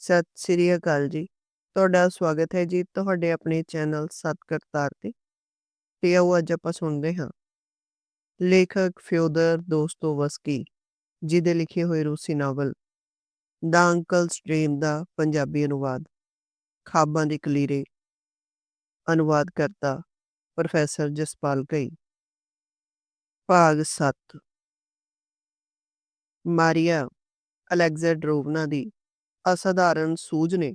ਸਤਿ ਸ੍ਰੀ ਅਕਾਲ ਜੀ। ਤੁਹਾਡਾ ਸਵਾਗਤ ਹੈ ਜੀ ਤੁਹਾਡੇ ਆਪਣੇ ਚੈਨਲ ਸੱਤ ਕਰਤਾਰ ਤੇ। ਤੇ ਆਓ ਅੱਜ ਆਪਾਂ ਸੁਣਦੇ ਹਾਂ ਲੇਖਕ ਫਿਓਦਰ ਦੋਸਤੋਵਸਕੀ ਜੀ ਦੇ ਲਿਖੇ ਹੋਏ ਰੂਸੀ ਨਾਵਲ, ਦਾ ਅੰਕਲਸ ਡ੍ਰੀਮ ਦਾ ਪੰਜਾਬੀ ਅਨੁਵਾਦ, ਖਾਬਾਂ ਦੇ ਕਲੀਰੇ ਅਨੁਵਾਦ ਕਰਤਾ ਪ੍ਰੋਫੈਸਰ ਜਸਪਾਲ ਕਈ ਭਾਗ 7 ਮਾਰੀਆ ਅਲੈਗਜ਼ੈਂਡਰੋਵਨਾ ਦੀ ਅਸਾਧਾਰਨ ਸੂਝ ਨੇ।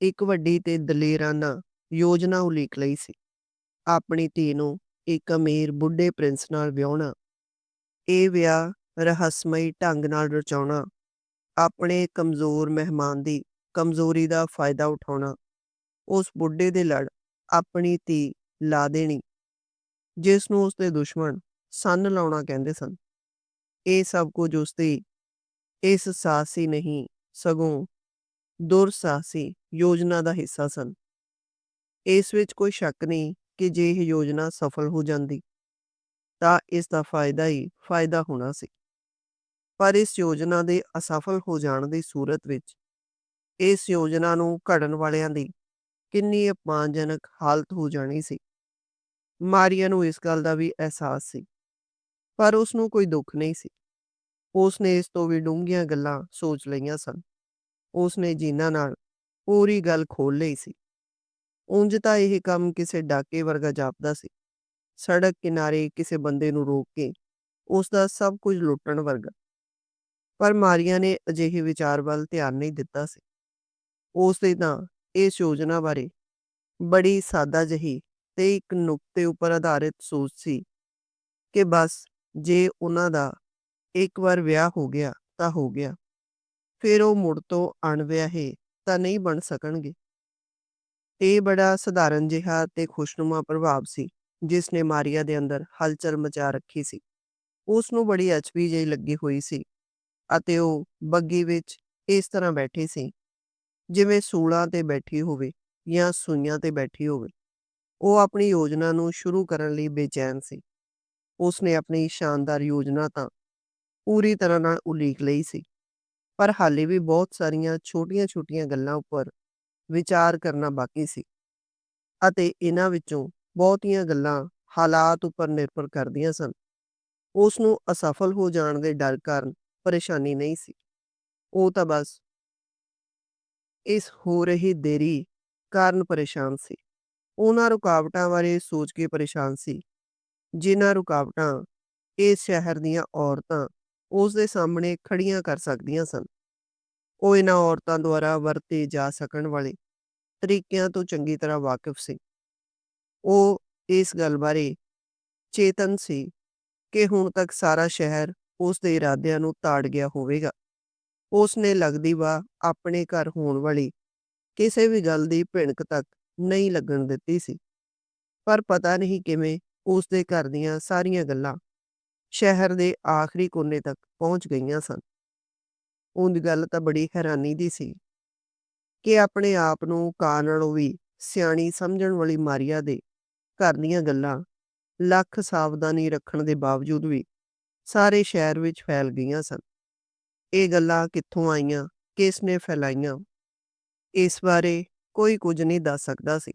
ਇੱਕ ਵੱਡੀ ਤੇ ਦਲੇਰਾਨਾ ਯੋਜਨਾ ਉਲੀਕ ਲਈ ਸੀ। ਆਪਣੀ ਧੀ ਨੂੰ ਇੱਕ ਅਮੀਰ ਬੁੱਢੇ ਪ੍ਰਿੰਸ ਨਾਲ ਵਿਆਹਣਾ। ਇਹ ਵਿਆਹ ਰਹੱਸਮਈ ਢੰਗ ਨਾਲ ਰਚਾਉਣਾ। ਆਪਣੇ ਕਮਜ਼ੋਰ ਮਹਿਮਾਨ ਦੀ ਕਮਜ਼ੋਰੀ ਦਾ ਫਾਇਦਾ ਉਠਾਉਣਾ। ਉਸ ਬੁੱਢੇ ਦੇ ਲੜ ਆਪਣੀ ਧੀ ਲਾ ਦੇਣੀ। ਜਿਸ ਨੂੰ ਉਸਦੇ ਦੁਸ਼ਮਣ ਸੰਨ ਲਾਉਣਾ ਕਹਿੰਦੇ ਸਨ। ਇਹ ਸਭ ਕੁਝ ਉਸਦੀ ਇਸ ਸਾਸ ਹੀ ਨਹੀਂ ਸਗੋਂ ਦੁਰਸਾਹਸੀ ਯੋਜਨਾ ਦਾ ਹਿੱਸਾ ਸਨ। ਇਸ ਵਿੱਚ ਕੋਈ ਸ਼ੱਕ ਨਹੀਂ ਕਿ ਜੇ ਇਹ ਯੋਜਨਾ ਸਫਲ ਹੋ ਜਾਂਦੀ, ਤਾਂ ਇਸ ਦਾ ਫਾਇਦਾ ਹੀ ਫਾਇਦਾ ਹੋਣਾ ਸੀ। ਪਰ ਇਸ ਯੋਜਨਾ ਦੇ ਅਸਫਲ ਹੋ ਜਾਣ ਦੀ ਸੂਰਤ ਵਿੱਚ ਇਸ ਯੋਜਨਾ ਨੂੰ ਘੜਨ ਵਾਲਿਆਂ ਦੀ ਕਿੰਨੀ ਅਪਮਾਨਜਨਕ ਹਾਲਤ ਹੋ ਜਾਣੀ ਸੀ। ਮਾਰੀਆ ਨੂੰ ਇਸ ਗੱਲ ਦਾ ਵੀ ਅਹਿਸਾਸ ਸੀ, ਪਰ ਉਸ ਨੂੰ ਕੋਈ ਦੁੱਖ ਨਹੀਂ ਸੀ। ਉਸ ਨੇ ਇਸ ਤੋਂ ਵੀ ਡੂੰਘੀਆਂ ਗੱਲਾਂ ਸੋਚ ਲਈਆਂ ਸਨ। ਉਸ ਨੇ ਜੀਨਾ ਨਾਲ ਪੂਰੀ ਗੱਲ ਖੋਲ ਲਈ ਸੀ। ਉਂਝ ਤਾਂ ਇਹ ਕੰਮ ਕਿਸੇ ਡਾਕੇ ਵਰਗਾ ਜਾਪਦਾ ਸੀ। ਸੜਕ ਕਿਨਾਰੇ ਕਿਸੇ ਬੰਦੇ ਨੂੰ ਰੋਕ ਕੇ ਉਸ ਦਾ ਸਭ ਕੁਝ ਲੁੱਟਣ ਵਰਗਾ। ਪਰ ਮਾਰੀਆ ਨੇ ਅਜਿਹੇ ਵਿਚਾਰ ਵੱਲ ਧਿਆਨ ਨਹੀਂ ਦਿੱਤਾ ਸੀ। ਉਸ ਦੇ ਤਾਂ ਇਸ ਯੋਜਨਾ ਬਾਰੇ ਬੜੀ ਸਾਦਾ ਜਹੀ ਤੇ ਇੱਕ ਨੁਕਤੇ ਉੱਪਰ ਆਧਾਰਿਤ ਸੋਚ ਸੀ ਕਿ ਬਸ ਜੇ ਉਹਨਾਂ ਦਾ ਇੱਕ ਵਾਰ ਵਿਆਹ ਹੋ ਗਿਆ ਤਾਂ ਹੋ ਗਿਆ। ਫਿਰ ਉਹ ਮੁੜ ਤੋਂ ਅਣਵਿਆਹੇ ਤਾਂ ਨਹੀਂ ਬਣ ਸਕਣਗੇ। ਇਹ ਬੜਾ ਸਧਾਰਨ ਜਿਹਾ ਤੇ ਖੁਸ਼ਨੁਮਾ ਪ੍ਰਭਾਵ ਸੀ, ਜਿਸ ਨੇ ਮਾਰੀਆ ਦੇ ਅੰਦਰ ਹਲਚਲ ਮਚਾ ਰੱਖੀ ਸੀ। ਉਸ ਨੂੰ ਬੜੀ ਅਚਵੀ ਜਿਹੀ ਲੱਗੀ ਹੋਈ ਸੀ ਅਤੇ ਉਹ ਬੱਗੀ ਵਿੱਚ ਇਸ ਤਰ੍ਹਾਂ ਬੈਠੀ ਸੀ, ਜਿਵੇਂ ਸੂਲਾਂ ਤੇ ਬੈਠੀ ਹੋਵੇ ਜਾਂ ਸੂਈਆਂ ਤੇ ਬੈਠੀ ਹੋਵੇ। ਉਹ ਆਪਣੀ ਯੋਜਨਾ ਨੂੰ ਸ਼ੁਰੂ ਕਰਨ ਲਈ ਬੇਚੈਨ ਸੀ। ਉਸ ਨੇ ਆਪਣੀ ਸ਼ਾਨਦਾਰ ਯੋਜਨਾ ਤਾਂ ਪੂਰੀ ਤਰ੍ਹਾਂ ਨਾਲ ਉਲੀਕ ਲਈ ਸੀ। ਪਰ ਹਾਲੇ ਵੀ ਬਹੁਤ ਸਾਰੀਆਂ ਛੋਟੀਆਂ-ਛੋਟੀਆਂ ਗੱਲਾਂ ਉੱਪਰ ਵਿਚਾਰ ਕਰਨਾ ਬਾਕੀ ਸੀ। ਅਤੇ ਇਹਨਾਂ ਵਿੱਚੋਂ ਬਹੁਤੀਆਂ ਗੱਲਾਂ ਹਾਲਾਤ ਉੱਪਰ ਨਿਰਭਰ ਕਰਦੀਆਂ ਸਨ। ਉਸ ਨੂੰ ਅਸਫਲ ਹੋ ਜਾਣ ਦੇ ਡਰ ਕਾਰਨ ਪਰੇਸ਼ਾਨੀ ਨਹੀਂ ਸੀ। ਉਹ ਤਾਂ ਬਸ ਇਸ ਹੋ ਰਹੀ ਦੇਰੀ ਕਾਰਨ ਪਰੇਸ਼ਾਨ ਸੀ। ਉਹਨਾਂ ਰੁਕਾਵਟਾਂ ਬਾਰੇ ਸੋਚ ਕੇ ਪਰੇਸ਼ਾਨ ਸੀ, ਜਿਨ੍ਹਾਂ ਰੁਕਾਵਟਾਂ ਇਸ ਸ਼ਹਿਰ ਦੀਆਂ ਔਰਤਾਂ ਉਸ ਦੇ ਸਾਹਮਣੇ ਖੜੀਆਂ ਕਰ ਸਕਦੀਆਂ ਸਨ। ਉਹ ਇਹਨਾਂ ਔਰਤਾਂ ਦੁਆਰਾ ਵਰਤੇ ਜਾ ਸਕਣ ਵਾਲੇ ਤਰੀਕਿਆਂ ਤੋਂ ਚੰਗੀ ਤਰ੍ਹਾਂ ਵਾਕਿਫ ਸੀ। ਉਹ ਇਸ ਗੱਲ ਬਾਰੇ ਚੇਤਨ ਸੀ ਕਿ ਹੁਣ ਤੱਕ ਸਾਰਾ ਸ਼ਹਿਰ ਉਸ ਦੇ ਇਰਾਦਿਆਂ ਨੂੰ ਤਾੜ ਗਿਆ ਹੋਵੇਗਾ। ਉਸ ਨੇ ਲੱਗਦੀ ਵਾ ਆਪਣੇ ਘਰ ਹੋਣ ਵਾਲੀ ਕਿਸੇ ਵੀ ਗੱਲ ਦੀ ਭਿਣਕ ਤੱਕ ਨਹੀਂ ਲੱਗਣ ਦਿੱਤੀ ਸੀ। ਪਰ ਪਤਾ ਨਹੀਂ ਕਿਵੇਂ ਉਸ ਦੇ ਘਰ ਦੀਆਂ ਸਾਰੀਆਂ ਗੱਲਾਂ ਸ਼ਹਿਰ ਦੇ ਆਖਰੀ ਕੋਨੇ ਤੱਕ ਪਹੁੰਚ ਗਈਆਂ ਸਨ। ਉਂਝ ਗੱਲ ਤਾਂ ਬੜੀ ਹੈਰਾਨੀ ਦੀ ਸੀ ਕਿ ਆਪਣੇ ਆਪ ਨੂੰ ਕਾਂ ਨਾਲੋਂ ਵੀ ਸਿਆਣੀ ਸਮਝਣ ਵਾਲੀ ਮਾਰੀਆ ਦੇ ਘਰ ਦੀਆਂ ਗੱਲਾਂ ਲੱਖ ਸਾਵਧਾਨੀ ਰੱਖਣ ਦੇ ਬਾਵਜੂਦ ਵੀ ਸਾਰੇ ਸ਼ਹਿਰ ਵਿੱਚ ਫੈਲ ਗਈਆਂ ਸਨ। ਇਹ ਗੱਲਾਂ ਕਿੱਥੋਂ ਆਈਆਂ, ਕਿਸ ਨੇ ਫੈਲਾਈਆਂ, ਇਸ ਬਾਰੇ ਕੋਈ ਕੁਝ ਨਹੀਂ ਦੱਸ ਸਕਦਾ ਸੀ,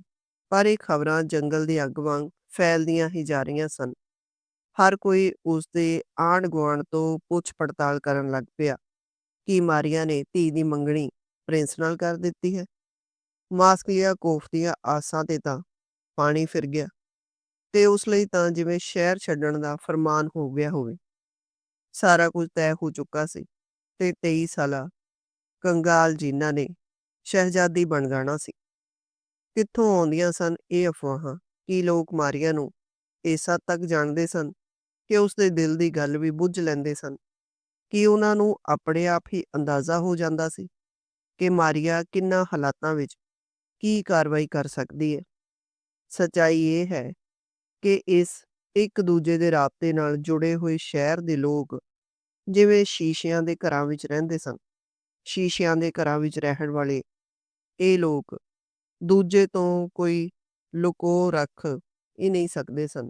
ਪਰ ਇਹ ਖਬਰਾਂ ਜੰਗਲ ਦੀ ਅੱਗ ਵਾਂਗ ਫੈਲਦੀਆਂ ਹੀ ਜਾ ਰਹੀਆਂ ਸਨ। ਹਰ ਕੋਈ ਉਸਦੇ ਆਂਢ ਗੁਆਂਢ ਤੋਂ ਪੁੱਛ ਪੜਤਾਲ ਕਰਨ ਲੱਗ ਪਿਆ ਕਿ ਮਾਰੀਆ ਨੇ ਧੀ ਦੀ ਮੰਗਣੀ ਪ੍ਰਿੰਸ ਨਾਲ ਕਰ ਦਿੱਤੀ ਹੈ। ਮਾਸਕਲੀਆ ਕੋਫ ਦੀਆਂ ਆਸਾਂ ਤੇ ਤਾਂ ਪਾਣੀ ਫਿਰ ਗਿਆ ਤੇ ਉਸ ਲਈ ਤਾਂ ਜਿਵੇਂ ਸ਼ਹਿਰ ਛੱਡਣ ਦਾ ਫਰਮਾਨ ਹੋ ਗਿਆ ਹੋਵੇ। ਸਾਰਾ ਕੁਝ ਤੈਅ ਹੋ ਚੁੱਕਾ ਸੀ ਤੇ 23 ਸਾਲਾ ਕੰਗਾਲ ਜੀਨਾ ਨੇ ਸ਼ਹਿਜ਼ਾਦੀ ਬਣ ਜਾਣਾ ਸੀ। ਕਿੱਥੋਂ ਆਉਂਦੀਆਂ ਸਨ ਇਹ ਅਫਵਾਹਾਂ ਕਿ ਲੋਕ ਮਾਰੀਆ ਨੂੰ ਇਸ ਹੱਦ ਤੱਕ ਜਾਣਦੇ ਸਨ ਕਿ ਉਸ ਦੇ ਦਿਲ ਦੀ ਗੱਲ ਵੀ ਬੁੱਝ ਲੈਂਦੇ ਸਨ। ਕਿ ਉਹਨਾਂ ਨੂੰ ਆਪਣੇ ਆਪ ਹੀ ਅੰਦਾਜ਼ਾ ਹੋ ਜਾਂਦਾ ਸੀ ਕਿ ਮਾਰੀਆ ਕਿੰਨਾ ਹਾਲਾਤਾਂ ਵਿੱਚ ਕੀ ਕਾਰਵਾਈ ਕਰ ਸਕਦੀ ਹੈ ਸਚਾਈ ਇਹ ਹੈ ਕਿ ਇਸ ਇੱਕ ਦੂਜੇ ਦੇ ਰਾਬਤੇ ਨਾਲ ਜੁੜੇ ਹੋਏ ਸ਼ਹਿਰ ਦੇ ਲੋਕ ਜਿਵੇਂ ਸ਼ੀਸ਼ਿਆਂ ਦੇ ਘਰਾਂ ਵਿੱਚ ਰਹਿੰਦੇ ਸਨ, ਸ਼ੀਸ਼ਿਆਂ ਦੇ ਘਰਾਂ ਵਿੱਚ ਰਹਿਣ ਵਾਲੇ ਇਹ ਲੋਕ ਦੂਜੇ ਤੋਂ ਕੋਈ ਲੁਕੋ ਰੱਖ ਹੀ ਨਹੀਂ ਸਕਦੇ ਸਨ।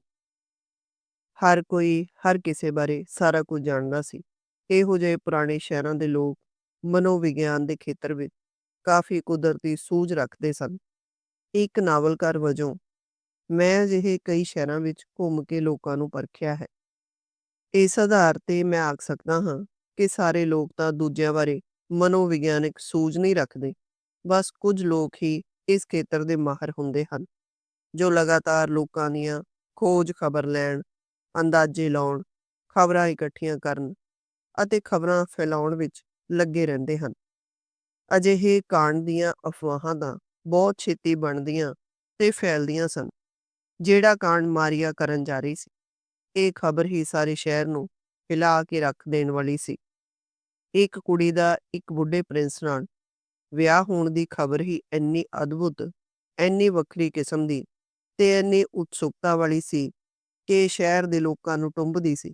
ਹਰ ਕੋਈ ਹਰ ਕਿਸੇ ਬਾਰੇ ਸਾਰਾ ਕੁਝ ਜਾਣਦਾ ਸੀ ਇਹੋ ਜਿਹੇ ਪੁਰਾਣੇ ਸ਼ਹਿਰਾਂ ਦੇ ਲੋਕ ਮਨੋਵਿਗਿਆਨ ਦੇ ਖੇਤਰ ਵਿੱਚ ਕਾਫ਼ੀ ਕੁਦਰਤੀ ਸੂਝ ਰੱਖਦੇ ਸਨ। ਇੱਕ ਨਾਵਲਕਾਰ ਵਜੋਂ ਮੈਂ ਅਜਿਹੇ ਕਈ ਸ਼ਹਿਰਾਂ ਵਿੱਚ ਘੁੰਮ ਕੇ ਲੋਕਾਂ ਨੂੰ ਪਰਖਿਆ ਹੈ। ਇਸ ਆਧਾਰ ਤੇ ਮੈਂ ਆਖ ਸਕਦਾ ਹਾਂ ਕਿ ਸਾਰੇ ਲੋਕ ਤਾਂ ਦੂਜਿਆਂ ਬਾਰੇ ਮਨੋਵਿਗਿਆਨਕ ਸੂਝ ਨਹੀਂ ਰੱਖਦੇ। ਬਸ ਕੁਝ ਲੋਕ ਹੀ ਇਸ ਖੇਤਰ ਦੇ ਮਾਹਰ ਹੁੰਦੇ ਹਨ, ਜੋ ਲਗਾਤਾਰ ਲੋਕਾਂ ਦੀਆਂ ਖੋਜ ਖਬਰ ਲੈਣ, ਅੰਦਾਜ਼ੇ ਲਾਉਣ, ਖਬਰਾਂ ਇਕੱਠੀਆਂ ਕਰਨ ਅਤੇ ਖਬਰਾਂ ਫੈਲਾਉਣ ਵਿੱਚ ਲੱਗੇ ਰਹਿੰਦੇ ਹਨ। ਅਜਿਹੇ ਕਾਂਡ ਦੀਆਂ ਅਫਵਾਹਾਂ ਤਾਂ ਬਹੁਤ ਛੇਤੀ ਬਣਦੀਆਂ ਤੇ ਫੈਲਦੀਆਂ ਸਨ। ਜਿਹੜਾ ਕਾਂਡ ਮਾਰੀਆ ਕਰਨ ਜਾ ਰਹੀ ਸੀ, ਇਹ ਖਬਰ ਹੀ ਸਾਰੇ ਸ਼ਹਿਰ ਨੂੰ ਹਿਲਾ ਕੇ ਰੱਖ ਦੇਣ ਵਾਲੀ ਸੀ। ਇੱਕ ਕੁੜੀ ਦਾ ਇੱਕ ਬੁੱਢੇ ਪ੍ਰਿੰਸ ਨਾਲ ਵਿਆਹ ਹੋਣ ਦੀ ਖਬਰ ਹੀ ਇੰਨੀ ਅਦਭੁਤ, ਇੰਨੀ ਵੱਖਰੀ ਕਿਸਮ ਦੀ ਤੇ ਇੰਨੀ ਉਤਸੁਕਤਾ ਵਾਲੀ ਸੀ ਕਿ ਸ਼ਹਿਰ ਦੇ ਲੋਕਾਂ ਨੂੰ ਟੁੰਬਦੀ ਸੀ।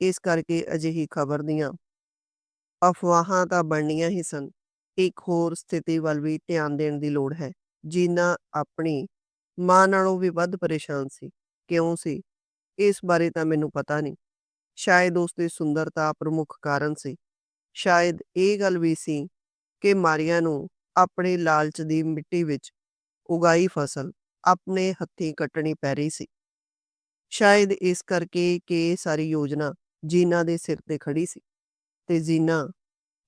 ਇਸ ਕਰਕੇ ਅਜਿਹੀ ਖਬਰ ਦੀਆਂ ਅਫਵਾਹਾਂ ਤਾਂ ਬਣਨੀਆਂ ਹੀ ਸਨ। ਇੱਕ ਹੋਰ ਸਥਿਤੀ ਵੱਲ ਵੀ ਧਿਆਨ ਦੇਣ ਦੀ ਲੋੜ ਹੈ। ਜੀਨਾ ਆਪਣੀ ਮਾਂ ਨਾਲੋਂ ਵੀ ਵੱਧ ਪਰੇਸ਼ਾਨ ਸੀ। ਕਿਉਂ ਸੀ? ਇਸ ਬਾਰੇ ਤਾਂ ਮੈਨੂੰ ਪਤਾ ਨਹੀਂ। ਸ਼ਾਇਦ ਉਸ ਦੀ ਸੁੰਦਰਤਾ ਪ੍ਰਮੁੱਖ ਕਾਰਨ ਸੀ। ਸ਼ਾਇਦ ਇਹ ਗੱਲ ਵੀ ਸੀ ਕਿ ਮਾਰੀਆ ਨੂੰ ਆਪਣੇ ਲਾਲਚ ਦੀ ਮਿੱਟੀ ਵਿੱਚ ਉਗਾਈ ਫਸਲ ਆਪਣੇ ਹੱਥੀਂ ਕੱਟਣੀ ਪੈ ਰਹੀ ਸੀ। ਸ਼ਾਇਦ ਇਸ ਕਰਕੇ ਕਿ ਸਾਰੀ ਯੋਜਨਾ ਜੀਨਾ ਦੇ ਸਿਰ ਤੇ ਖੜੀ ਸੀ ਤੇ ਜੀਨਾ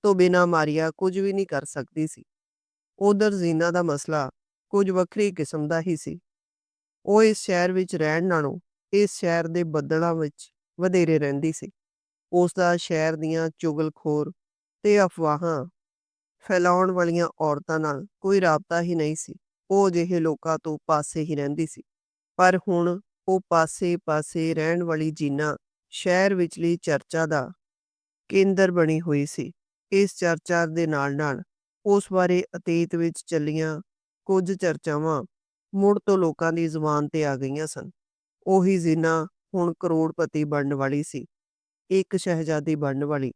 ਤੋਂ ਬਿਨਾਂ ਮਾਰੀਆ ਕੁਝ ਵੀ ਨਹੀਂ ਕਰ ਸਕਦੀ ਸੀ। ਉਧਰ ਜੀਨਾ ਦਾ ਮਸਲਾ ਕੁਝ ਵੱਖਰੀ ਕਿਸਮ ਦਾ ਹੀ ਸੀ। ਉਹ ਇਸ ਸ਼ਹਿਰ ਵਿੱਚ ਰਹਿਣ ਨਾਲੋਂ ਇਸ ਸ਼ਹਿਰ ਦੇ ਬੱਦਲਾਂ ਵਿੱਚ ਵਧੇਰੇ ਰਹਿੰਦੀ ਸੀ। ਉਸ ਦਾ ਸ਼ਹਿਰ ਦੀਆਂ ਚੁਗਲਖੋਰ ਤੇ ਅਫਵਾਹਾਂ ਫੈਲਾਉਣ ਵਾਲੀਆਂ ਔਰਤਾਂ ਨਾਲ ਕੋਈ ਰਾਬਤਾ ਹੀ ਨਹੀਂ ਸੀ। ਉਹ ਅਜਿਹੇ ਲੋਕਾਂ ਤੋਂ ਪਾਸੇ ਹੀ ਰਹਿੰਦੀ ਸੀ। ਪਰ ਹੁਣ ਉਹ ਪਾਸੇ-ਪਾਸੇ ਰਹਿਣ ਵਾਲੀ ਜੀਨਾ ਸ਼ਹਿਰ ਵਿਚਲੀ ਚਰਚਾ ਦਾ ਕੇਂਦਰ ਬਣੀ ਹੋਈ ਸੀ। ਇਸ ਚਰਚਾ ਦੇ ਨਾਲ-ਨਾਲ ਉਸ ਬਾਰੇ ਅਤੀਤ ਵਿੱਚ ਚੱਲੀਆਂ ਕੁਝ ਚਰਚਾਵਾਂ ਮੁੜ ਤੋਂ ਲੋਕਾਂ ਦੀ ਜ਼ੁਬਾਨ ਤੇ ਆ ਗਈਆਂ ਸਨ। ਉਹੀ ਜੀਨਾ ਹੁਣ ਕਰੋੜਪਤੀ ਬਣਨ ਵਾਲੀ ਸੀ। ਇੱਕ ਸ਼ਹਿਜ਼ਾਦੀ ਬਣਨ ਵਾਲੀ,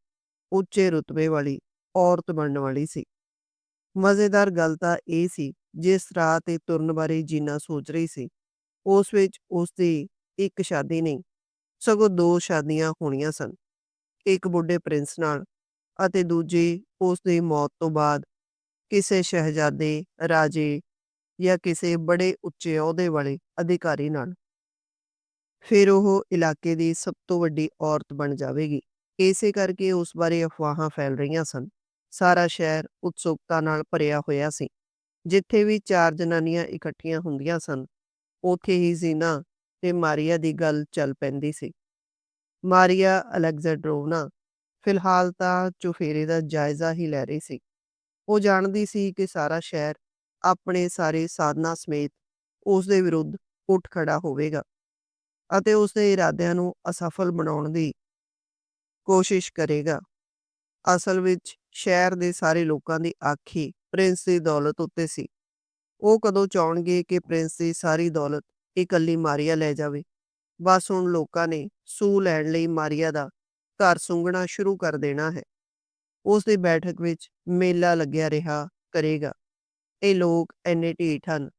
ਉੱਚੇ ਰੁਤਬੇ ਵਾਲੀ ਔਰਤ ਬਣਨ ਵਾਲੀ ਸੀ। ਮਜ਼ੇਦਾਰ ਗੱਲ ਤਾਂ ਇਹ ਸੀ ਜਿਸ ਰਾਹ ਤੇ ਤੁਰਨ ਬਾਰੇ ਜੀਨਾ ਸੋਚ ਰਹੀ ਸੀ, ਉਸ ਵਿੱਚ ਉਸ ਦੀ ਇੱਕ ਸ਼ਾਦੀ ਨਹੀਂ, ਸਗੋਂ ਦੋ ਸ਼ਾਦੀਆਂ ਹੋਣੀਆਂ ਸਨ। ਇੱਕ ਬੁੱਢੇ ਪ੍ਰਿੰਸ ਨਾਲ ਅਤੇ ਦੂਜੀ ਉਸ ਦੀ ਮੌਤ ਤੋਂ ਬਾਅਦ ਕਿਸੇ ਸ਼ਹਿਜ਼ਾਦੇ, ਰਾਜੇ ਜਾਂ ਕਿਸੇ ਬੜੇ ਉੱਚੇ ਅਹੁਦੇ ਵਾਲੇ ਅਧਿਕਾਰੀ ਨਾਲ। ਫਿਰ ਉਹ ਇਲਾਕੇ ਦੀ ਸਭ ਤੋਂ ਵੱਡੀ ਔਰਤ ਬਣ ਜਾਵੇਗੀ। ਇਸੇ ਕਰਕੇ ਉਸ ਬਾਰੇ ਅਫਵਾਹਾਂ ਫੈਲ ਰਹੀਆਂ ਸਨ। ਸਾਰਾ ਸ਼ਹਿਰ ਉਤਸੁਕਤਾ ਨਾਲ ਭਰਿਆ ਹੋਇਆ ਸੀ। ਜਿੱਥੇ ਵੀ ਚਾਰ ਜਨਾਨੀਆਂ ਇਕੱਠੀਆਂ ਹੁੰਦੀਆਂ ਸਨ, ਉੱਥੇ ਹੀ ਜੀਨਾ ਤੇ ਮਾਰੀਆ ਦੀ ਗੱਲ ਚੱਲ ਪੈਂਦੀ ਸੀ। ਮਾਰੀਆ ਅਲੈਗਜ਼ੈਂਡਰੋਵਨਾ ਫਿਲਹਾਲ ਤਾਂ ਚੁਫੇਰੇ ਦਾ ਜਾਇਜ਼ਾ ਹੀ ਲੈ ਰਹੀ ਸੀ। ਉਹ ਜਾਣਦੀ ਸੀ ਕਿ ਸਾਰਾ ਸ਼ਹਿਰ ਆਪਣੇ ਸਾਰੇ ਸਾਧਨਾਂ ਸਮੇਤ ਉਸ ਦੇ ਵਿਰੁੱਧ ਉੱਠ ਖੜਾ ਹੋਵੇਗਾ ਅਤੇ ਉਸ ਦੇ ਇਰਾਦਿਆਂ ਨੂੰ ਅਸਫਲ ਬਣਾਉਣ ਦੀ ਕੋਸ਼ਿਸ਼ ਕਰੇਗਾ। ਅਸਲ ਵਿੱਚ ਸ਼ਹਿਰ ਦੇ ਸਾਰੇ ਲੋਕਾਂ ਦੀ ਆਖੀ ਪ੍ਰਿੰਸ ਦੀ ਦੌਲਤ ਉੱਤੇ ਸੀ। ਉਹ ਕਦੋਂ ਚਾਹੁਣਗੇ ਕਿ ਪ੍ਰਿੰਸ ਦੀ ਸਾਰੀ ਦੌਲਤ ਇਕੱਲੀ ਮਾਰੀਆ ਲੈ ਜਾਵੇ। ਬਸ ਹੁਣ ਲੋਕਾਂ ਨੇ ਸੂ ਲੈਣ ਲਈ ਮਾਰੀਆ ਦਾ ਘਰ ਸੁੰਘਣਾ ਸ਼ੁਰੂ ਕਰ ਦੇਣਾ ਹੈ। ਉਸ ਦੀ ਬੈਠਕ ਵਿੱਚ ਮੇਲਾ ਲੱਗਿਆ ਰਿਹਾ ਕਰੇਗਾ। ਇਹ ਲੋਕ ਇੰਨੇ ਢੀਠ ਹਨ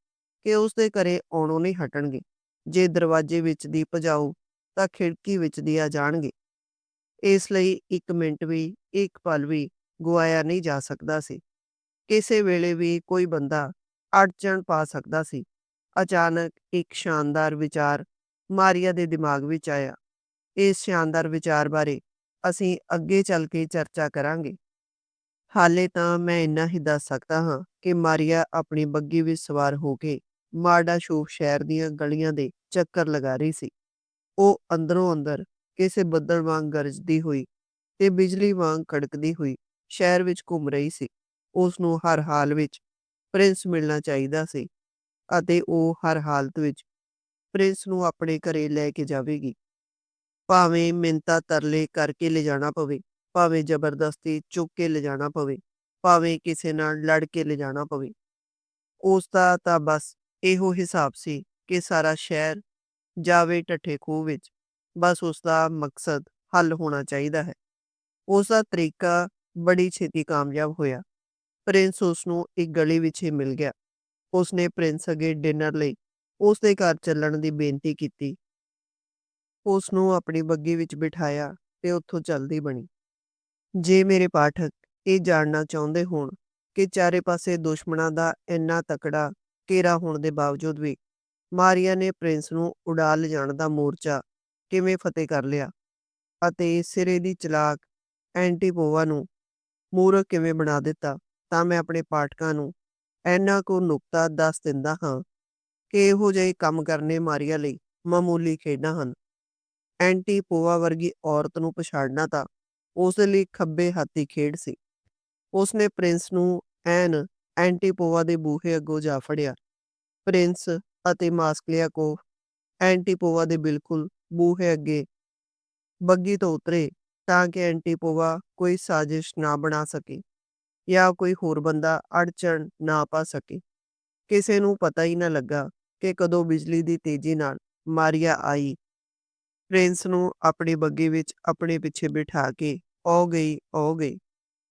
ਕਿ ਉਸ ਦੇ ਘਰੇ ਆਉਣੋਂ ਨਹੀਂ ਹਟਣਗੇ। ਜੇ ਦਰਵਾਜ਼ੇ ਵਿੱਚ ਦੀ ਭਜਾਓ ਤਾਂ ਖਿੜਕੀ ਵਿੱਚ ਦੀ ਆ ਜਾਣਗੇ। ਇਸ ਲਈ ਇੱਕ ਮਿੰਟ ਵੀ, ਇੱਕ ਪਲ ਵੀ ਗੁਆਇਆ ਨਹੀਂ ਜਾ ਸਕਦਾ ਸੀ। ਕਿਸੇ ਵੇਲੇ ਵੀ ਕੋਈ ਬੰਦਾ ਅੜਚਣ ਪਾ ਸਕਦਾ ਸੀ। ਅਚਾਨਕ ਇੱਕ ਸ਼ਾਨਦਾਰ ਵਿਚਾਰ ਮਾਰੀਆ ਦੇ ਦਿਮਾਗ ਵਿੱਚ ਆਇਆ। ਇਸ ਸ਼ਾਨਦਾਰ ਵਿਚਾਰ ਬਾਰੇ ਅਸੀਂ ਅੱਗੇ ਚੱਲ ਕੇ ਚਰਚਾ ਕਰਾਂਗੇ। ਹਾਲੇ ਤਾਂ ਮੈਂ ਇੰਨਾ ਹੀ ਦੱਸ ਸਕਦਾ ਹਾਂ ਕਿ ਮਾਰੀਆ ਆਪਣੀ ਬੱਗੀ ਵਿੱਚ ਸਵਾਰ ਹੋ ਕੇ ਮਾਰਡਾਸ਼ੋਫ ਸ਼ਹਿਰ ਦੀਆਂ ਗਲੀਆਂ ਦੇ ਚੱਕਰ ਲਗਾ ਰਹੀ ਸੀ। ਉਹ ਅੰਦਰੋਂ ਅੰਦਰ ਕਿਸੇ ਬੱਦਲ ਵਾਂਗ ਗਰਜਦੀ ਹੋਈ ਤੇ ਬਿਜਲੀ ਵਾਂਗ ਕੜਕਦੀ ਹੋਈ ਸ਼ਹਿਰ ਵਿੱਚ ਘੁੰਮ ਰਹੀ ਸੀ। ਉਸ ਨੂੰ ਹਰ ਹਾਲ ਵਿੱਚ ਪ੍ਰਿੰਸ ਮਿਲਣਾ ਚਾਹੀਦਾ ਸੀ ਅਤੇ ਉਹ ਹਰ ਹਾਲਤ ਵਿੱਚ ਪ੍ਰਿੰਸ ਨੂੰ ਆਪਣੇ ਘਰੇ ਲੈ ਕੇ ਜਾਵੇਗੀ। ਭਾਵੇਂ ਮਿੰਤਾ ਤਰਲੇ ਕਰਕੇ ਲਿਜਾਣਾ ਪਵੇ, ਭਾਵੇਂ ਜ਼ਬਰਦਸਤੀ ਚੁੱਕ ਕੇ ਲਿਜਾਣਾ ਪਵੇ, ਭਾਵੇਂ ਕਿਸੇ ਨਾਲ ਲੜ ਕੇ ਲਿਜਾਣਾ ਪਵੇ। ਉਸ ਦਾ ਤਾਂ ਬਸ ਇਹੋ ਹਿਸਾਬ ਸੀ ਕਿ ਸਾਰਾ ਸ਼ਹਿਰ ਜਾਵੇ ਢੱਠੇ ਖੂਹ ਵਿੱਚ। ਬਸ ਉਸ ਦਾ ਮਕਸਦ ਹੱਲ ਹੋਣਾ ਚਾਹੀਦਾ ਹੈ। ਉਸ ਦਾ ਤਰੀਕਾ ਬੜੀ ਛੇਤੀ ਕਾਮਯਾਬ ਹੋਇਆ। ਪ੍ਰਿੰਸ ਉਸ ਨੂੰ ਇੱਕ ਗਲੀ ਵਿੱਚ ਹੀ ਮਿਲ ਗਿਆ। ਉਸ ਨੇ ਪ੍ਰਿੰਸ ਅੱਗੇ ਡਿਨਰ ਲਈ ਉਸ ਦੇ ਘਰ ਚੱਲਣ ਦੀ ਬੇਨਤੀ ਕੀਤੀ। ਉਸ ਨੂੰ ਆਪਣੀ ਬੱਗੀ ਵਿੱਚ ਬਿਠਾਇਆ ਤੇ ਉੱਥੋਂ ਚੱਲਦੀ ਬਣੀ। ਜੇ ਮੇਰੇ ਪਾਠਕ ਇਹ ਜਾਣਨਾ ਚਾਹੁੰਦੇ ਹੋਣ ਕਿ ਚਾਰੇ ਪਾਸੇ ਦੁਸ਼ਮਣਾਂ ਦਾ ਇੰਨਾ ਤਕੜਾ ਘੇਰਾ ਹੋਣ ਦੇ ਬਾਵਜੂਦ ਵੀ ਮਾਰੀਆ ਨੇ ਪ੍ਰਿੰਸ ਨੂੰ ਉਡਾ ਲਿਜਾਣ ਦਾ ਮੋਰਚਾ ਕਿਵੇਂ ਫਤਿਹ ਕਰ ਲਿਆ ਅਤੇ ਸਿਰੇ ਦੀ ਚਲਾਕ ਐਂਟੀਪੋਵਾ ਨੂੰ ਮੂਰਖ ਕਿਵੇਂ ਬਣਾ ਦਿੱਤਾ ਤਾਂ ਮੈਂ ਆਪਣੇ ਪਾਠਕਾਂ ਨੂੰ ਇੰਨਾ ਕੁ ਨੁਕਤਾ ਦੱਸ ਦਿੰਦਾ ਹਾਂ ਕਿ ਇਹੋ ਜਿਹੇ ਕੰਮ ਕਰਨੇ ਮਾਰੀਆ ਲਈ ਮਾਮੂਲੀ ਖੇਡਾਂ ਹਨ। ਐਂਟੀਪੋਵਾ ਵਰਗੀ ਔਰਤ ਨੂੰ ਪਛਾੜਨਾ ਤਾਂ ਉਸ ਲਈ ਖੱਬੇ ਹੱਥੀ ਖੇਡ ਸੀ। ਉਸਨੇ ਪ੍ਰਿੰਸ ਨੂੰ ਐਨ ਐਂਟੀਪੋਵਾ ਦੇ ਬੂਹੇ ਅੱਗੋਂ ਜਾ ਫੜਿਆ। ਪ੍ਰਿੰਸ ਅਤੇ ਮਾਸਕਲੀਆ ਕੋ ਐਂਟੀਪੋਵਾ ਦੇ ਬਿਲਕੁਲ ਬੂਹੇ ਅੱਗੇ ਬੱਗੀ ਤੋਂ ਉਤਰੇ ਤਾਂ ਕਿ ਐਂਟੀਪੋਵਾ ਕੋਈ ਸਾਜ਼ਿਸ਼ ਨਾ ਬਣਾ ਸਕੇ। ਜਾਂ ਕੋਈ ਹੋਰ ਬੰਦਾ ਅੜਚਣ ਨਾ ਪਾ ਸਕੇ। ਕਿਸੇ ਨੂੰ ਪਤਾ ਹੀ ਨਾ ਲੱਗਾ ਕਿ ਕਦੋਂ ਬਿਜਲੀ ਦੀ ਤੇਜ਼ੀ ਨਾਲ ਮਾਰੀਆ ਆਈ। ਪ੍ਰਿੰਸ ਨੂੰ ਆਪਣੀ ਬੱਗੀ ਵਿੱਚ ਆਪਣੇ ਪਿੱਛੇ ਬਿਠਾ ਕੇ, ਔ ਗਈ ਔ ਗਈ।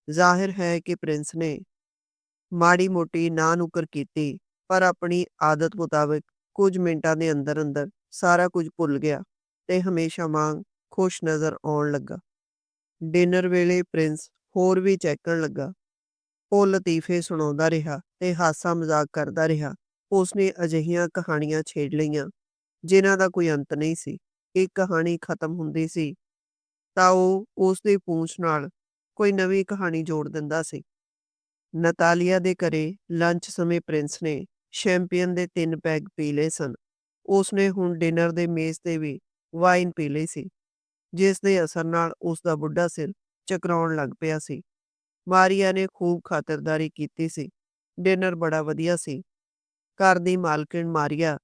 ਜ਼ਾਹਿਰ ਹੈ ਕਿ ਪ੍ਰਿੰਸ ਨੇ ਮਾੜੀ ਮੋਟੀ ਨਾ ਨੁਕਰ ਕੀਤੀ, ਪਰ ਆਪਣੀ ਆਦਤ ਮੁਤਾਬਕ ਕੁਝ ਮਿੰਟਾਂ ਦੇ ਅੰਦਰ ਅੰਦਰ ਸਾਰਾ ਕੁਝ ਭੁੱਲ ਗਿਆ ਤੇ ਹਮੇਸ਼ਾ ਵਾਂਗ ਖੁਸ਼ ਨਜ਼ਰ ਆਉਣ ਲੱਗਾ। ਡਿਨਰ ਵੇਲੇ ਪ੍ਰਿੰਸ ਹੋਰ ਵੀ ਚੈੱਕਣ ਲੱਗਾ। ਉਹ ਲਤੀਫੇ ਸੁਣਾਉਂਦਾ ਰਿਹਾ ਤੇ ਹਾਸਾ ਮਜ਼ਾਕ ਕਰਦਾ ਰਿਹਾ। ਉਸਨੇ ਅਜਿਹੀਆਂ ਕਹਾਣੀਆਂ ਛੇੜ ਲਈਆਂ, ਜਿਨ੍ਹਾਂ ਦਾ ਕੋਈ ਅੰਤ ਨਹੀਂ ਸੀ। ਇੱਕ ਕਹਾਣੀ ਖਤਮ ਹੁੰਦੀ ਸੀ ਤਾਂ ਉਹ ਉਸ ਦੀ ਪੂੰਛ ਨਾਲ ਕੋਈ ਨਵੀਂ ਕਹਾਣੀ ਜੋੜ ਦਿੰਦਾ ਸੀ। ਨਤਾਲੀਆ ਦੇ ਘਰੇ ਲੰਚ ਸਮੇਂ ਪ੍ਰਿੰਸ ਨੇ ਸ਼ੈਂਪੀਅਨ ਦੇ ਤਿੰਨ ਪੈਗ ਪੀ ਲਏ ਸਨ। ਉਸਨੇ ਹੁਣ ਡਿਨਰ ਦੇ ਮੇਜ਼ ਤੇ ਵੀ ਵਾਈਨ ਪੀ ਲਈ ਸੀ ਜਿਸ ਦੇ ਅਸਰ ਨਾਲ ਉਸ ਦਾ ਬੁੱਢਾ ਸਿਰ ਚਕਰਾਉਣ ਲੱਗ ਪਿਆ ਸੀ। ਮਾਰੀਆ ਨੇ ਖੂਬ ਖਾਤਰਦਾਰੀ ਕੀਤੀ ਸੀ। ਡਿਨਰ ਬੜਾ ਵਧੀਆ ਸੀ। ਘਰ ਦੀ ਮਾਲਕਣ ਮਾਰੀਆ।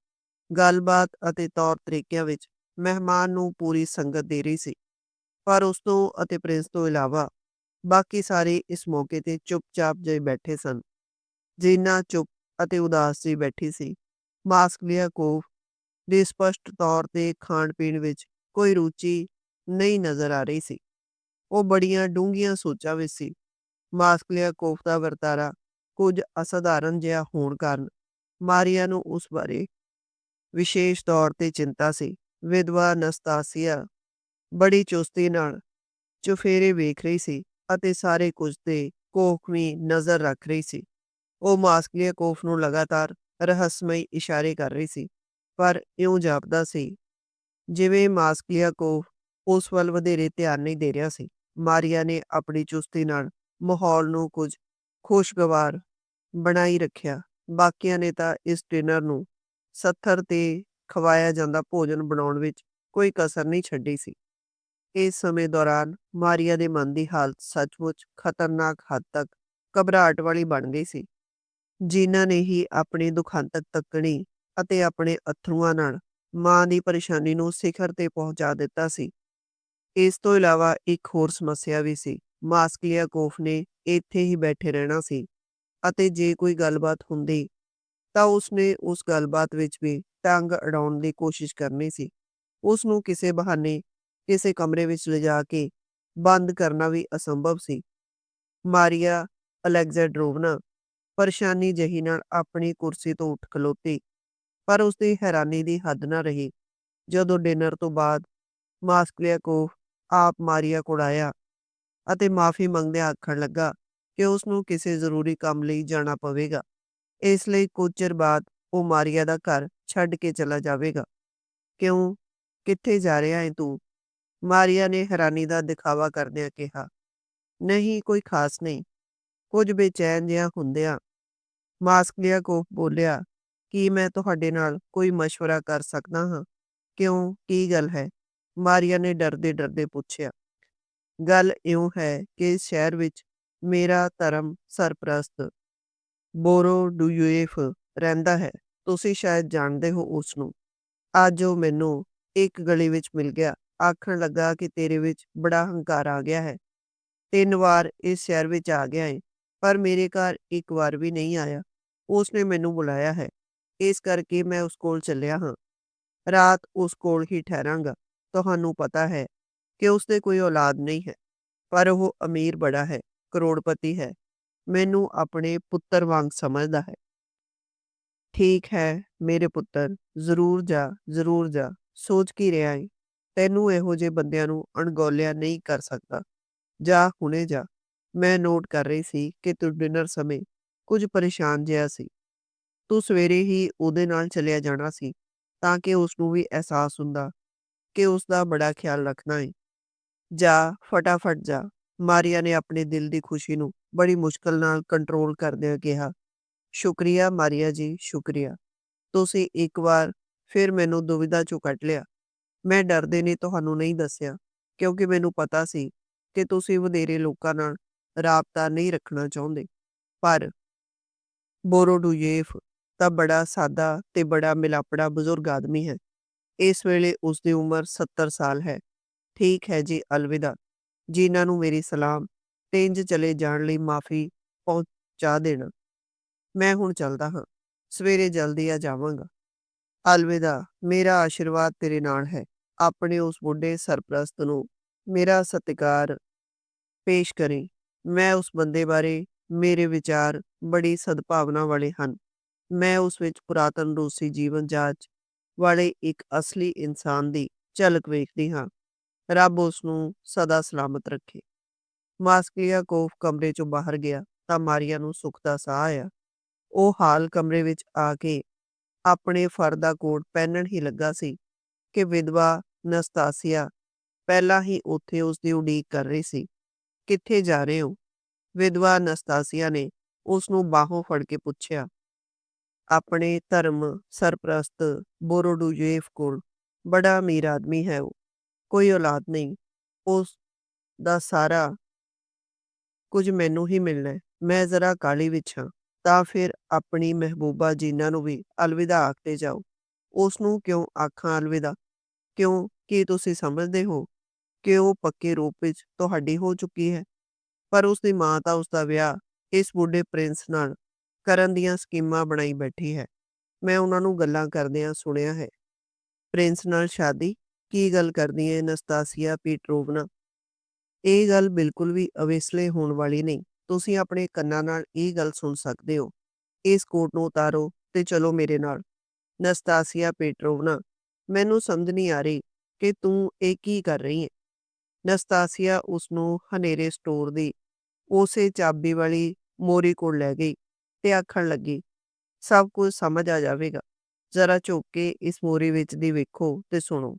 ਗੱਲਬਾਤ ਅਤੇ ਤੌਰ ਤਰੀਕਿਆਂ ਵਿੱਚ ਮਹਿਮਾਨ ਨੂੰ ਪੂਰੀ ਸੰਗਤ ਦੇ ਰਹੀ ਸੀ। ਪਰ ਉਸ ਤੋਂ ਅਤੇ ਪ੍ਰਿੰਸ ਤੋਂ ਇਲਾਵਾ ਬਾਕੀ ਸਾਰੇ ਇਸ ਮੌਕੇ ਤੇ ਚੁੱਪਚਾਪ ਜਿਹੇ ਬੈਠੇ ਸਨ। ਜੀਨਾ ਚੁੱਪ ਅਤੇ ਉਦਾਸ ਜਿਹੀ ਬੈਠੀ ਸੀ। ਮਾਸਕਲੀਆ ਕੋਫ ਦੀ ਸਪਸ਼ਟ ਤੌਰ ਤੇ ਖਾਣ ਪੀਣ ਵਿੱਚ ਕੋਈ ਰੁਚੀ ਨਹੀਂ ਨਜ਼ਰ ਆ ਰਹੀ ਸੀ। ਉਹ ਬੜੀਆਂ ਡੂੰਘੀਆਂ ਸੋਚਾਂ ਵਿੱਚ ਸੀ। ਮਾਸਕਲੀਆ ਕੋਫ ਦਾ ਵਰਤਾਰਾ, ਕੁਝ ਅਸਧਾਰਨ ਜਿਹਾ ਹੋਣ ਕਾਰਨ ਮਾਰੀਆ ਨੂੰ ਉਸ ਬਾਰੇ ਵਿਸ਼ੇਸ਼ ਤੌਰ ਤੇ ਚਿੰਤਾ ਸੀ। ਵਿਧਵਾ ਨਸਤਾਸੀਆ ਬੜੀ ਚੁਸਤੀ ਨਾਲ ਚੁਫੇਰੇ ਵੇਖ ਰਹੀ ਸੀ ਅਤੇ ਸਾਰੇ ਕੁਝ ਤੇ ਕੋਖਵੀਂ ਨਜ਼ਰ ਰੱਖ ਰਹੀ ਸੀ। ਉਹ ਮਾਸਕਲੀਆ ਕੋਫ ਨੂੰ ਲਗਾਤਾਰ ਰਹੱਸਮਈ ਇਸ਼ਾਰੇ ਕਰ ਰਹੀ ਸੀ, ਪਰ ਇਉਂ ਜਾਪਦਾ ਸੀ, ਜਿਵੇਂ ਮਾਸਕਲੀਆ ਕੋਫ ਉਸ ਵੱਲ ਵਧੇਰੇ ਧਿਆਨ ਨਹੀਂ ਦੇ ਰਿਹਾ ਸੀ। ਮਾਰੀਆ ਨੇ ਆਪਣੀ ਚੁਸਤੀ ਨਾਲ ਮਾਹੌਲ ਨੂੰ ਕੁਝ ਖੁਸ਼ਗਵਾਰ ਬਣਾਈ ਰੱਖਿਆ। ਬਾਕੀਆਂ ਨੇ ਤਾਂ ਇਸ ਡਿਨਰ ਨੂੰ ਸੱਥਰ ਤੇ ਖਵਾਇਆ ਜਾਂਦਾ ਭੋਜਨ ਬਣਾਉਣ ਵਿੱਚ ਕੋਈ ਕਸਰ ਨਹੀਂ ਛੱਡੀ ਸੀ। ਇਸ ਸਮੇਂ ਦੌਰਾਨ ਮਾਰੀਆ ਦੇ ਮਨ ਦੀ ਹਾਲਤ ਸੱਚਮੁੱਚ ਖਤਰਨਾਕ ਹੱਦ ਤੱਕ ਘਬਰਾਹਟ ਵਾਲੀ ਬਣ ਗਈ ਸੀ। ਜਿਨ੍ਹਾਂ ਨੇ ਹੀ ਆਪਣੀ ਦੁਖਾਂਤਕ ਤੱਕਣੀ ਅਤੇ ਆਪਣੇ ਅਥਰੂਆਂ ਨਾਲ ਮਾਂ ਦੀ ਪਰੇਸ਼ਾਨੀ ਨੂੰ ਸਿਖਰ ਤੇ ਪਹੁੰਚਾ ਦਿੱਤਾ ਸੀ। ਇਸ ਤੋਂ ਇਲਾਵਾ ਇੱਕ ਹੋਰ ਸਮੱਸਿਆ ਵੀ ਸੀ। ਮਾਸਕਲੀਆਕੋਫ ਨੇ ਇੱਥੇ ਹੀ ਬੈਠੇ ਰਹਿਣਾ ਸੀ ਅਤੇ ਜੇ ਕੋਈ ਗੱਲਬਾਤ ਹੁੰਦੀ ਤਾਂ ਉਸਨੇ ਉਸ ਗੱਲਬਾਤ ਵਿੱਚ ਵੀ ਟੰਗ ਅੜਾਉਣ ਦੀ ਕੋਸ਼ਿਸ਼ ਕਰਨੀ ਸੀ। ਉਸ ਨੂੰ ਕਿਸੇ ਬਹਾਨੇ ਕਿਸੇ ਕਮਰੇ ਵਿੱਚ ਲਿਜਾ ਕੇ ਬੰਦ ਕਰਨਾ ਵੀ ਅਸੰਭਵ ਸੀ। ਮਾਰੀਆ ਅਲੈਗਜ਼ੈਂਡਰੋਵਨਾ ਪਰੇਸ਼ਾਨੀ ਜਹੀ ਨਾਲ ਆਪਣੀ ਕੁਰਸੀ ਤੋਂ ਉੱਠ ਖਲੋਤੀ, ਪਰ ਉਸ ਦੀ ਹੈਰਾਨੀ ਦੀ ਹੱਦ ਨਾ ਰਹੀ। ਜਦੋਂ ਡਿਨਰ ਤੋਂ ਬਾਅਦ ਮਾਸਕਲੀਆ ਕੋਫ ਆਪ ਮਾਰੀਆ ਕੋਲ ਆਇਆ ਅਤੇ ਮਾਫੀ ਮੰਗਦਿਆਂ ਆਖਣ ਲੱਗਾ ਕਿ ਉਸ ਨੂੰ ਕਿਸੇ ਜ਼ਰੂਰੀ ਕੰਮ ਲਈ ਜਾਣਾ ਪਵੇਗਾ। ਇਸ ਲਈ ਕੋਚਰ ਬਾਅਦ ਉਹ ਮਾਰੀਆ ਦਾ ਘਰ ਛੱਡ ਕੇ ਚਲਾ ਜਾਵੇਗਾ। ਕਿਉਂ? ਕਿੱਥੇ ਜਾ ਰਿਹਾ ਹੈ ਤੂੰ? ਮਾਰੀਆ ਨੇ ਹੈਰਾਨੀ ਦਾ ਦਿਖਾਵਾ ਕਰਦਿਆਂ ਕਿਹਾ, ਨਹੀਂ, ਕੋਈ ਖਾਸ ਨਹੀਂ। ਕੁਝ ਬੇਚੈਨ ਜਿਹਾ ਹੁੰਦਿਆਂ ਮਾਸਕ ਲਿਆ ਕੋ ਬੋਲਿਆ ਕੀ ਮੈਂ ਤੁਹਾਡੇ ਨਾਲ ਕੋਈ مشਵਰਾ ਕਰ ਸਕਦਾ ਹਾਂ। ਕਿਉਂ? ਕੀ ਗੱਲ ਹੈ? ਮਾਰੀਆ ਨੇ ਡਰਦੇ ਡਰਦੇ ਪੁੱਛਿਆ। ਗੱਲ ਇਉਂ ਹੈ ਕਿ ਸ਼ਹਿਰ ਵਿੱਚ ਮੇਰਾ ਧਰਮ ਸਰਪ੍ਰਸਤ ਬੋਰੋ ਡੂਯੂਏਫ ਰਹਿੰਦਾ ਹੈ। ਤੁਸੀਂ ਸ਼ਾਇਦ ਜਾਣਦੇ ਹੋ ਉਸ ਨੂੰ ਅੱਜ ਉਹ ਮੈਨੂੰ ਇੱਕ ਗਲੀ ਵਿੱਚ ਮਿਲ ਗਿਆ। ਆਖਣ ਲੱਗਾ ਕਿ ਤੇਰੇ ਵਿੱਚ ਬੜਾ ਹੰਕਾਰ ਆ ਗਿਆ ਹੈ। ਤਿੰਨ ਵਾਰ ਇਸ ਸ਼ਹਿਰ ਵਿੱਚ ਆ ਗਿਆ ਹੈ ਪਰ ਮੇਰੇ ਘਰ ਇੱਕ ਵਾਰ ਵੀ ਨਹੀਂ ਆਇਆ। ਉਸਨੇ ਮੈਨੂੰ ਬੁਲਾਇਆ ਹੈ। ਇਸ ਕਰਕੇ ਮੈਂ ਉਸ ਕੋਲ ਚੱਲਿਆ ਹਾਂ। ਰਾਤ ਉਸ ਕੋਲ ਹੀ ਠਹਿਰਾਂਗਾ। ਤੁਹਾਨੂੰ ਪਤਾ ਹੈ ਕਿ ਉਸਦੇ ਕੋਈ ਔਲਾਦ ਨਹੀਂ ਹੈ, ਪਰ ਉਹ ਅਮੀਰ ਬੜਾ ਹੈ, ਕਰੋੜਪਤੀ ਹੈ, ਮੈਨੂੰ ਆਪਣੇ ਪੁੱਤਰ ਵਾਂਗ ਸਮਝਦਾ ਹੈ। ਠੀਕ ਹੈ, ਮੇਰੇ ਪੁੱਤਰ, ਜ਼ਰੂਰ ਜਾ ਜ਼ਰੂਰ ਜਾ, ਸੋਚ ਕੀ ਰਿਹਾ ਹੈ ਤੈਨੂੰ ਇਹੋ ਜਿਹੇ ਬੰਦਿਆਂ ਨੂੰ ਅਣਗੌਲਿਆ ਨਹੀਂ ਕਰ ਸਕਦਾ। ਜਾ, ਹੁਣੇ ਜਾ। ਮੈਂ ਨੋਟ ਕਰ ਰਹੀ ਸੀ ਕਿ ਤੂੰ ਡਿਨਰ ਸਮੇਂ ਕੁਝ ਪਰੇਸ਼ਾਨ ਜਿਹਾ ਸੀ। ਤੂੰ ਸਵੇਰੇ ਹੀ ਉਹਦੇ ਨਾਲ ਚਲਿਆ ਜਾਣਾ ਸੀ, ਤਾਂ ਕਿ ਉਸ ਨੂੰ ਵੀ ਅਹਿਸਾਸ ਹੁੰਦਾ ਕਿ ਉਸ ਦਾ ਬੜਾ ਖਿਆਲ ਰੱਖਣਾ ਹੈ ਜਾ, ਫਟਾਫਟ ਜਾ। ਮਾਰੀਆ ਨੇ ਆਪਣੇ ਦਿਲ ਦੀ ਖੁਸ਼ੀ ਨੂੰ ਬੜੀ ਮੁਸ਼ਕਲ ਨਾਲ ਕੰਟਰੋਲ ਕਰਦਿਆਂ ਕਿਹਾ, ਸ਼ੁਕਰੀਆ ਮਾਰੀਆ ਜੀ, ਸ਼ੁਕਰੀਆ। ਤੁਸੀਂ ਇੱਕ ਵਾਰ ਫਿਰ ਮੈਨੂੰ ਦੁਵਿਧਾ ਚੋਂ ਕੱਢ ਲਿਆ। ਮੈਂ ਡਰਦੇ ਨੇ ਤੁਹਾਨੂੰ ਨਹੀਂ ਦੱਸਿਆ, ਕਿਉਂਕਿ ਮੈਨੂੰ ਪਤਾ ਸੀ ਕਿ ਤੁਸੀਂ ਵਧੇਰੇ ਲੋਕਾਂ ਨਾਲ ਰਾਬਤਾ ਨਹੀਂ ਰੱਖਣਾ ਚਾਹੁੰਦੇ। ਪਰ ਬੋਰੋਡੂਯੇਫ ਤਾਂ ਬੜਾ ਸਾਦਾ ਤੇ ਬੜਾ ਮਿਲਾਪੜਾ ਬਜ਼ੁਰਗ ਆਦਮੀ ਹੈ। ਇਸ ਵੇਲੇ ਉਸ ਦੀ ਉਮਰ 70 ਸਾਲ ਹੈ। ਠੀਕ ਹੈ ਜੀ, ਅਲਵਿਦਾ। ਜਿਨ੍ਹਾਂ ਨੂੰ ਮੇਰੀ ਸਲਾਮ ਤੇ ਇੰਜ ਚਲੇ ਜਾਣ ਲਈ ਮਾਫੀ ਪਹੁੰਚਾ ਦੇਣਾ। ਮੈਂ ਹੁਣ ਚੱਲਦਾ ਹਾਂ। ਸਵੇਰੇ ਜਲਦੀ ਆ ਜਾਵਾਂਗਾ। ਅਲਵਿਦਾ, ਮੇਰਾ ਆਸ਼ੀਰਵਾਦ ਤੇਰੇ ਨਾਲ ਹੈ। ਆਪਣੇ ਉਸ ਬੁੱਢੇ ਸਰਪ੍ਰਸਤ ਨੂੰ ਮੇਰਾ ਸਤਿਕਾਰ ਪੇਸ਼ ਕਰੇ। ਮੈਂ ਉਸ ਬੰਦੇ ਬਾਰੇ ਮੇਰੇ ਵਿਚਾਰ ਬੜੀ ਸਦਭਾਵਨਾ ਵਾਲੇ ਹਨ। ਮੈਂ ਉਸ ਵਿੱਚ ਪੁਰਾਤਨ ਰੂਸੀ ਜੀਵਨ ਜਾਚ ਵਾਲੇ ਇੱਕ ਅਸਲੀ ਇਨਸਾਨ ਦੀ ਝਲਕ ਵੇਖਦੀ ਹਾਂ। ਰੱਬ ਉਸ ਨੂੰ ਸਦਾ ਸਲਾਮਤ ਰੱਖੇ। ਮਾਸਕੀਆ ਕੋਫ ਕਮਰੇ ਚੋਂ ਬਾਹਰ ਗਿਆ ਤਾਂ ਮਾਰੀਆ ਨੂੰ ਸੁੱਖ ਦਾ ਸਾਹ ਆਇਆ। ਉਹ ਹਾਲ ਕਮਰੇ ਵਿੱਚ ਆ ਕੇ ਆਪਣੇ ਫਰ ਦਾ ਕੋਟ ਪਹਿਨਣ ਹੀ ਲੱਗਾ ਸੀ ਕਿ ਵਿਧਵਾ ਨਸਤਾਸੀਆ ਪਹਿਲਾਂ ਹੀ ਉੱਥੇ ਉਸ ਦੀ ਉਡੀਕ ਕਰ ਰਹੀ ਸੀ। ਕਿੱਥੇ ਜਾ ਰਹੇ ਹੋ? ਵਿਧਵਾ ਨਸਤਾਸੀਆ ਨੇ ਉਸ ਨੂੰ ਬਾਹੋਂ ਫੜ ਕੇ ਪੁੱਛਿਆ। ਆਪਣੇ ਧਰਮ ਸਰਪ੍ਰਸਤ ਬੋਰੋਡੂਜੇਫ ਕੋਲ ਬੜਾ ਅਮੀਰ ਆਦਮੀ ਹੈ ਉਹ। ਕੋਈ ਔਲਾਦ ਨਹੀਂ, ਉਸ ਦਾ ਸਾਰਾ ਕੁਝ ਮੈਨੂੰ ਹੀ ਮਿਲਣਾ ਹੈ। ਮੈਂ ਜ਼ਰਾ ਕਾਲੀ ਵਿੱਚ ਹਾਂ, ਤਾਂ ਫਿਰ ਆਪਣੀ ਮਹਿਬੂਬਾ ਜੀਨਾ ਨੂੰ ਵੀ ਅਲਵਿਦਾ ਆਖਦੇ ਜਾਓ। ਉਸ ਨੂੰ ਕਿਉਂ ਆਖਾਂ ਅਲਵਿਦਾ? ਕਿਉਂ? ਕੀ ਤੁਸੀਂ ਸਮਝਦੇ ਹੋ ਕਿ ਉਹ ਪੱਕੇ ਰੂਪ ਵਿੱਚ ਤੁਹਾਡੀ ਹੋ ਚੁੱਕੀ ਹੈ? ਪਰ ਉਸ ਦੀ ਮਾਂ ਤਾਂ ਉਸ ਦਾ ਵਿਆਹ ਇਸ ਬੁੱਢੇ ਪ੍ਰਿੰਸ ਨਾਲ ਕਰਨ ਦੀਆਂ ਸਕੀਮਾਂ ਬਣਾਈ ਬੈਠੀ ਹੈ। ਮੈਂ ਉਹਨਾਂ ਨੂੰ ਗੱਲਾਂ ਕਰਦਿਆਂ ਸੁਣਿਆ ਹੈ। ਪ੍ਰਿੰਸ ਨਾਲ ਸ਼ਾਦੀ? ਕੀ ਗੱਲ ਕਰਦੀ ਹੈ ਨਸਤਾਸੀਆ ਪੀਟਰੋਵਨਾ ਇਹ ਗੱਲ ਬਿਲਕੁਲ ਵੀ ਅਵੇਸਲੇ ਹੋਣ ਵਾਲੀ ਨਹੀਂ। ਤੁਸੀਂ ਆਪਣੇ ਕੰਨਾਂ ਨਾਲ ਇਹ ਗੱਲ ਸੁਣ ਸਕਦੇ ਹੋ। ਇਸ ਕੋਟ ਨੂੰ ਉਤਾਰੋ ਤੇ ਚਲੋ ਮੇਰੇ ਨਾਲ। ਨਸਤਾਸੀਆ ਪੀਟਰੋਵਨਾ ਮੈਨੂੰ ਸਮਝ ਨਹੀਂ ਆ ਰਹੀ ਕਿ ਤੂੰ ਇਹ ਕੀ ਕਰ ਰਹੀ ਹੈ ਨਸਤਾਸੀਆ ਉਸ ਨੂੰ ਹਨੇਰੇ ਸਟੋਰ ਦੀ ਉਸੇ ਚਾਬੀ ਵਾਲੀ ਮੋਰੀ ਕੋਲ ਲੈ ਗਈ ਤੇ ਆਖਣ ਲੱਗੀ, ਸਭ ਕੁਝ ਸਮਝ ਆ ਜਾਵੇਗਾ। ਜ਼ਰਾ ਝੁੱਕ ਕੇ ਇਸ ਮੋਰੀ ਵਿੱਚ ਦੀ ਵੇਖੋ ਤੇ ਸੁਣੋ।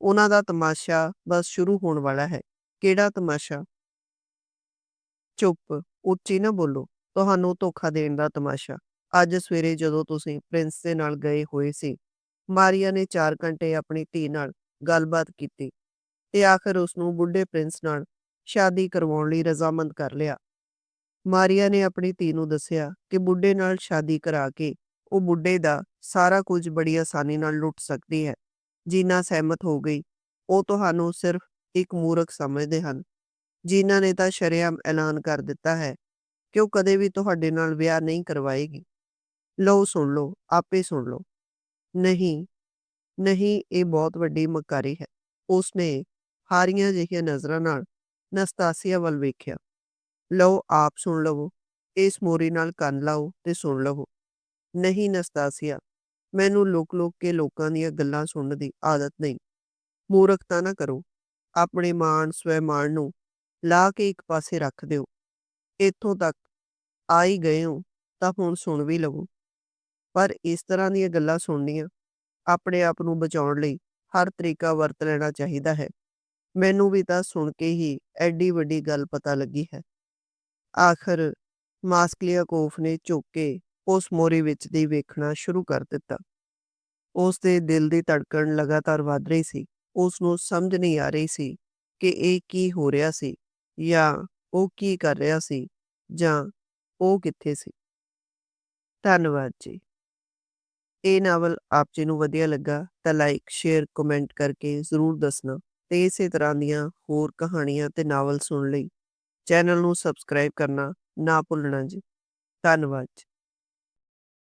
ਉਹਨਾਂ ਦਾ ਤਮਾਸ਼ਾ ਬਸ ਸ਼ੁਰੂ ਹੋਣ ਵਾਲਾ ਹੈ। ਕਿਹੜਾ ਤਮਾਸ਼ਾ? ਚੁੱਪ, ਉੱਚੀ ਨਾ ਬੋਲੋ। ਤੁਹਾਨੂੰ ਧੋਖਾ ਦੇਣ ਦਾ ਤਮਾਸ਼ਾ। ਅੱਜ ਸਵੇਰੇ ਜਦੋਂ ਤੁਸੀਂ ਪ੍ਰਿੰਸ ਦੇ ਨਾਲ ਗਏ ਹੋਏ ਸੀ, ਮਾਰੀਆ ਨੇ 4 ਘੰਟੇ ਆਪਣੀ ਧੀ ਨਾਲ ਗੱਲਬਾਤ ਕੀਤੀ ਤੇ ਆਖਰ ਉਸ ਨੂੰ ਬੁੱਢੇ ਪ੍ਰਿੰਸ ਨਾਲ ਸ਼ਾਦੀ ਕਰਵਾਉਣ ਲਈ ਰਜ਼ਾਮੰਦ ਕਰ ਲਿਆ। ਮਾਰੀਆ ਨੇ ਆਪਣੀ ਧੀ ਨੂੰ ਦੱਸਿਆ ਕਿ ਬੁੱਢੇ ਨਾਲ ਸ਼ਾਦੀ ਕਰਾ ਕੇ ਉਹ ਬੁੱਢੇ ਦਾ ਸਾਰਾ ਕੁਝ ਬੜੀ ਆਸਾਨੀ ਨਾਲ ਲੁੱਟ ਸਕਦੀ ਹੈ। ਜੀਨਾ ਸਹਿਮਤ ਹੋ ਗਈ, ਉਹ ਤੁਹਾਨੂੰ ਸਿਰਫ ਇੱਕ ਮੂਰਖ ਸਮਝਦੇ ਹਨ, ਜਿਨ੍ਹਾਂ ਨੇ ਤਾਂ ਸ਼ਰੇਆਮ ਐਲਾਨ ਕਰ ਦਿੱਤਾ ਹੈ ਕਿ ਉਹ ਕਦੇ ਵੀ ਤੁਹਾਡੇ ਨਾਲ ਵਿਆਹ ਨਹੀਂ ਕਰਵਾਏਗੀ। ਲਓ ਸੁਣ ਲਓ, ਆਪੇ ਸੁਣ ਲਓ। ਨਹੀਂ ਨਹੀਂ, ਇਹ ਬਹੁਤ ਵੱਡੀ ਮਕਾਰੀ ਹੈ। ਉਸਨੇ ਹਾਰੀਆਂ ਜਿਹੀਆਂ ਨਜ਼ਰਾਂ ਨਾਲ ਨਸਤਾਸੀਆ ਵੱਲ ਵੇਖਿਆ। ਲਓ, ਆਪ ਸੁਣ ਲਵੋ, ਇਸ ਮੋਰੀ ਨਾਲ ਕੰਨ ਲਾਓ ਤੇ ਸੁਣ ਲਵੋ। ਨਹੀਂ, ਨਸਤਾਸੀਆ ਮੈਨੂੰ ਲੋਕ-ਲੋਕ ਕੇ ਲੋਕਾਂ ਦੀਆਂ ਗੱਲਾਂ ਸੁਣਨ ਦੀ ਆਦਤ ਨਹੀਂ। ਮੂਰਖਤਾ ਨਾ ਕਰੋ। ਆਪਣੇ ਮਾਣ ਸਵੈਮਾਨ ਨੂੰ ਲਾ ਕੇ ਇੱਕ ਪਾਸੇ ਰੱਖ ਦਿਓ। ਇੱਥੋਂ ਤੱਕ ਆ ਹੀ ਗਏ ਹੋ ਤਾਂ ਹੁਣ ਸੁਣ ਵੀ ਲਵੋ। ਪਰ ਇਸ ਤਰ੍ਹਾਂ ਦੀਆਂ ਗੱਲਾਂ ਸੁਣਨੀਆਂ ਆਪਣੇ ਆਪ ਨੂੰ ਬਚਾਉਣ ਲਈ ਹਰ ਤਰੀਕਾ ਵਰਤ ਲੈਣਾ ਚਾਹੀਦਾ ਹੈ। ਮੈਨੂੰ ਵੀ ਤਾਂ ਸੁਣ ਕੇ ਹੀ ਐਡੀ ਵੱਡੀ ਗੱਲ ਪਤਾ ਲੱਗੀ ਹੈ। ਆਖਰ ਮਾਸਕਲੀਆ ਕੋਫ ਨੇ ਝੁੱਕ ਕੇ ਉਸ ਮੋਰੀ ਵਿੱਚ ਦੀ ਵੇਖਣਾ ਸ਼ੁਰੂ ਕਰ ਦਿੱਤਾ। ਉਸ ਦੇ ਦਿਲ ਦੀ ਧੜਕਣ ਲਗਾਤਾਰ ਵੱਧ ਰਹੀ ਸੀ। ਉਸ ਨੂੰ ਸਮਝ ਨਹੀਂ ਆ ਰਹੀ ਸੀ ਕਿ ਇਹ ਕੀ ਹੋ ਰਿਹਾ ਸੀ ਜਾਂ ਉਹ ਕੀ ਕਰ ਰਿਹਾ ਸੀ ਜਾਂ ਉਹ ਕਿੱਥੇ ਸੀ। ਧੰਨਵਾਦ ਜੀ। ਇਹ ਨਾਵਲ ਆਪ ਜੀ ਨੂੰ ਵਧੀਆ ਲੱਗਾ ਤਾਂ ਲਾਈਕ ਸ਼ੇਅਰ ਕਮੈਂਟ ਕਰਕੇ ਜ਼ਰੂਰ ਦੱਸਣਾ ਤੇ ਇਸੇ ਤਰ੍ਹਾਂ ਦੀਆਂ ਹੋਰ ਕਹਾਣੀਆਂ ਤੇ ਨਾਵਲ ਸੁਣਨ ਲਈ ਚੈਨਲ ਨੂੰ ਸਬਸਕ੍ਰਾਈਬ ਕਰਨਾ ਨਾ ਭੁੱਲਣਾ ਜੀ। ਧੰਨਵਾਦ